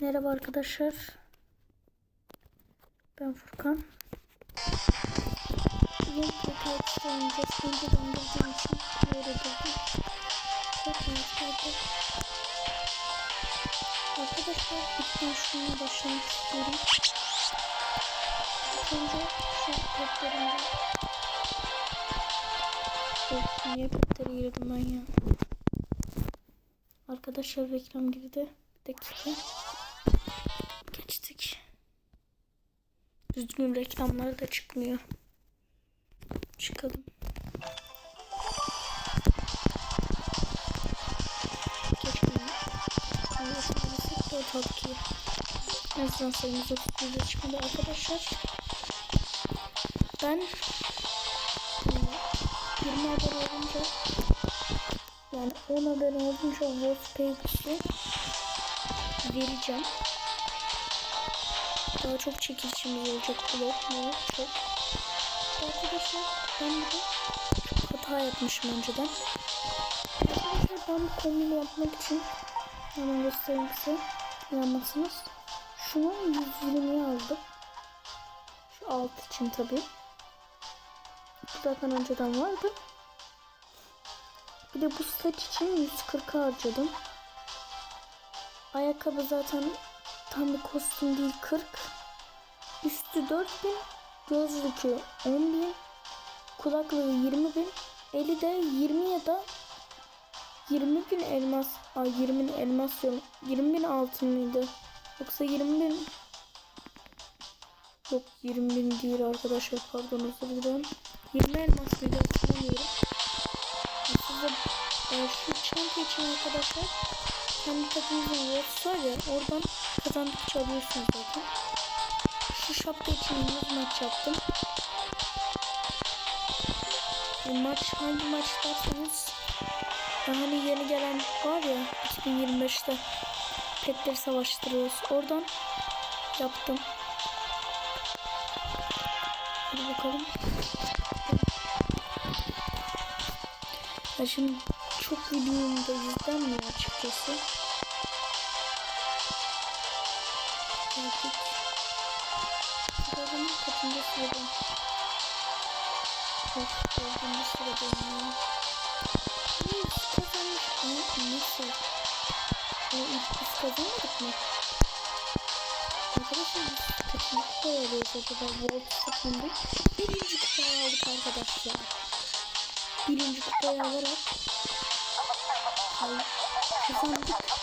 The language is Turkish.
Merhaba arkadaşlar. Ben Furkan. Bugün PKX'de oynayacağız. Önce döndürdüğüm için böyle durdum. Mantıklı. Arkadaşlar lütfen şuna başlamak istiyorum. İlk önce şu petlerimde. Of niye petleri girdim ben ya. Arkadaşlar reklam girdi. Bir dakika. Düzgün reklamlar da çıkmıyor. Çıkalım. Geçmiyor. Anlaşılırsak 4 altı. En azından sayımız 31'e çıkmadı arkadaşlar. Ben hmm, 20 abone olunca yani 10 abone olunca Wallpaper'ı vereceğim. Daha çok çekilişimiz olacak blok mu? Çok. Arkadaşlar ben burada hata yapmışım önceden. Arkadaşlar ben bu kombini yapmak için hemen göstereyim size. İnanmazsınız. Şunu 120'ye aldım. Şu alt için tabi. Zaten önceden vardı. Bir de bu saç için 140 harcadım. Ayakkabı zaten tam bir kostüm değil 40. Üstü 4000. Gözlükü 10.000. Kulaklığı 20.000. Eli de 20 ya da 20 bin elmas. Ay 20 bin elmas diyorum. 20 bin altın mıydı? Yoksa 20 bin Yok 20 bin değil arkadaşlar pardon özür dilerim. 20 elmas mıydı hatırlamıyorum. Size e, şu çanta için arkadaşlar kendi var ya oradan kazandıkça alıyorsunuz zaten. Şu şapka için 100 maç yaptım. E, maç hangi maç derseniz hani yeni gelen var ya 2025'te petleri savaştırıyoruz. Oradan yaptım. Hadi bakalım. Ya şimdi çok videomda izlenmiyor açıkçası. Geldik. Sıranın kaçıncı sıradayım? Of, dördüncü sıradayım ya. Biz kazanmış. Ama nasıl? O ilk biz kazanmadık mı? Arkadaşlar biz kaçıncı kupaya alıyoruz acaba? World Cup'ında birinci kupaya aldık arkadaşlar. Birinci kupayı alarak kazandık.